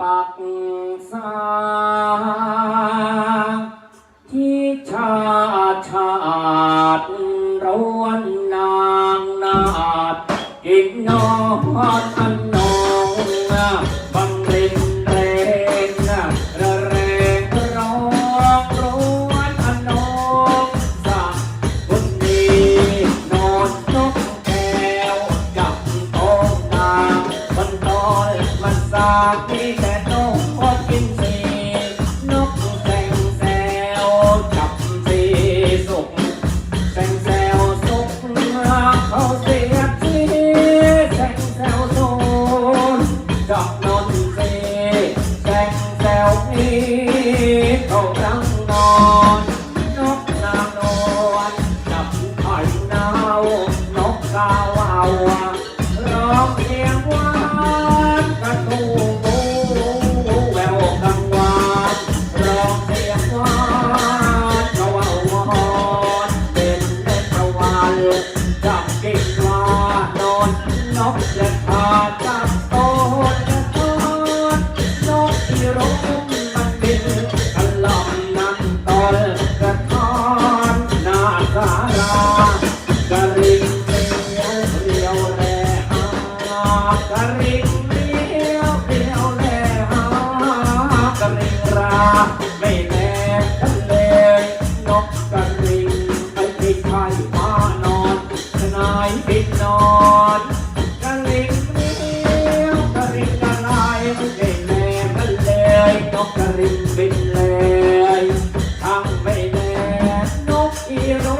ปักษาที่ชาชาติร้วนนางนาดอีกนอนอันนากที่แต่นกพอกินสีนกแสงแซวจับสีสุกแสงแซวสุกเขาเสียทีแสงแซวโซนจับนนสีแสงแซวนี้เขารังนอนนกนางนวลจับไข่นานกกาว ตะวันจับกิ่งวานอนนกและขาจับโตและทอดนกที่ร้องมันบินกระลำนั่งตอนกระทอนหน้าสารากระริงเรียวเรียวแลหากระริง กระริบบินเลยทางไม่แน่นกอีร้อ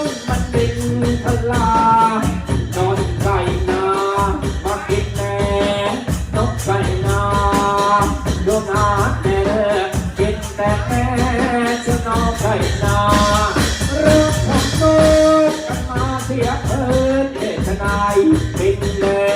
งมันบินทลานอนไก่นามากินแน่นกไก่นาโดนอาแน่กินแต่แม่จะนอนไก่นาเริ่มทำโทกกันมาเสียเพินเทศนายบินเลย